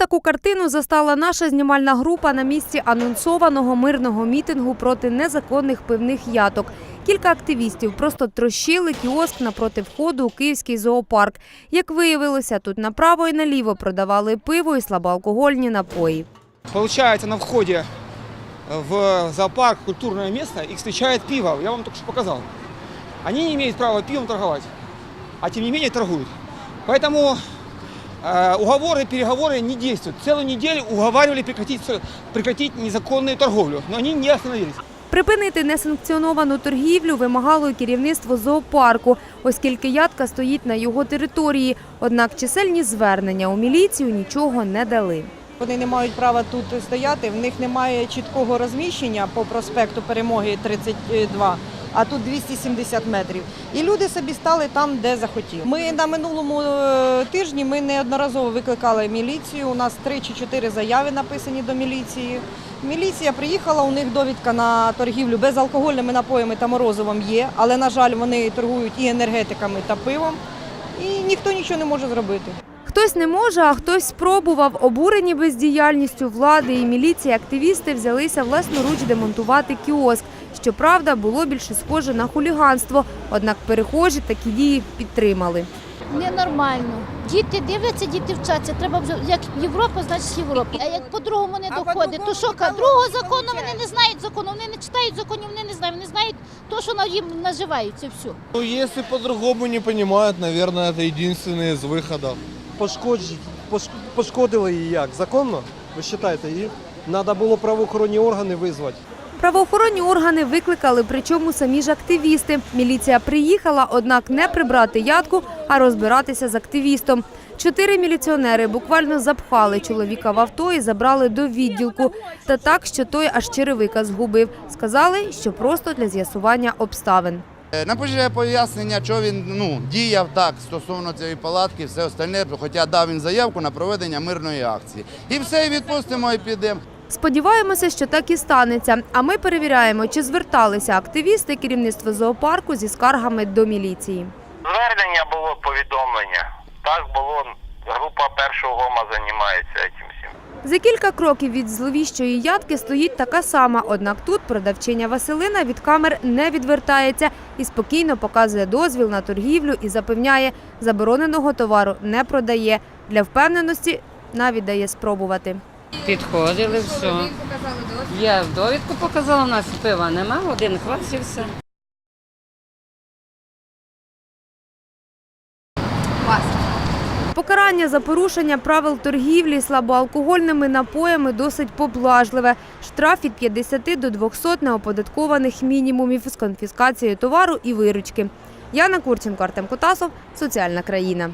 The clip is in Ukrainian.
таку картину застала наша знімальна група на місці анонсованого мирного мітингу проти незаконних пивних яток. Кілька активістів просто трощили кіоск напроти входу у київський зоопарк. Як виявилося, тут направо і наліво продавали пиво і слабоалкогольні напої. Получается, на входе в зоопарк культурное место их встречает пиво. Я вам только что показал. Они не имеют права пивом торговать, а тем не менее торгуют. Поэтому э, уговоры, переговоры не действуют. Целую неделю уговаривали прекратить, прекратить незаконную торговлю, но они не остановились. Припинити несанкціоновану торгівлю вимагало й керівництво зоопарку, оскільки ядка стоїть на його території. Однак чисельні звернення у міліцію нічого не дали. Вони не мають права тут стояти, в них немає чіткого розміщення по проспекту Перемоги 32, а тут 270 метрів. І люди собі стали там, де захотіли. Ми на минулому е, тижні ми неодноразово викликали міліцію. У нас три чи чотири заяви написані до міліції. Міліція приїхала, у них довідка на торгівлю безалкогольними напоями та морозивом є, але, на жаль, вони торгують і енергетиками та пивом, і ніхто нічого не може зробити. Хтось не може, а хтось спробував. Обурені бездіяльністю влади і міліції активісти взялися власноруч демонтувати кіоск. Щоправда, було більше схоже на хуліганство. Однак перехожі такі дії підтримали. Ненормально. Діти дивляться, діти вчаться. Треба вже як Європа, значить Європа. А як по-другому не доходить, то що ка- другого закону вони не знають закону, вони не читають законів, вони не знають, вони знають то, що на їм наживаються. Все. Ну, если по-другому не понимают, наверное, это единственный из выходов. пошкодж- пош- пошкодили її як? Законно? Ви вважаєте її? Треба було правоохоронні органи визвати. Правоохоронні органи викликали, причому самі ж активісти. Міліція приїхала, однак не прибрати ядку, а розбиратися з активістом. Чотири міліціонери буквально запхали чоловіка в авто і забрали до відділку. Та так, що той аж черевика згубив. Сказали, що просто для з'ясування обставин. Е, Напише пояснення, що він ну, діяв так стосовно цієї палатки, все остальне, хоча дав він заявку на проведення мирної акції. І все, і відпустимо і підемо. Сподіваємося, що так і станеться. А ми перевіряємо, чи зверталися активісти керівництва зоопарку зі скаргами до міліції. Звернення було повідомлення. Так було. Група першого гома займається цим. За кілька кроків від зловіщої ядки стоїть така сама, однак тут продавчиня Василина від камер не відвертається і спокійно показує дозвіл на торгівлю і запевняє, забороненого товару не продає. Для впевненості навіть дає спробувати. Підходили, все. Я довідку показала, у нас пива нема, один квас і все. Покарання за порушення правил торгівлі слабоалкогольними напоями досить поблажливе. Штраф від 50 до 200 неоподаткованих мінімумів з конфіскацією товару і виручки. Яна Курченко, Артем Котасов, Соціальна країна.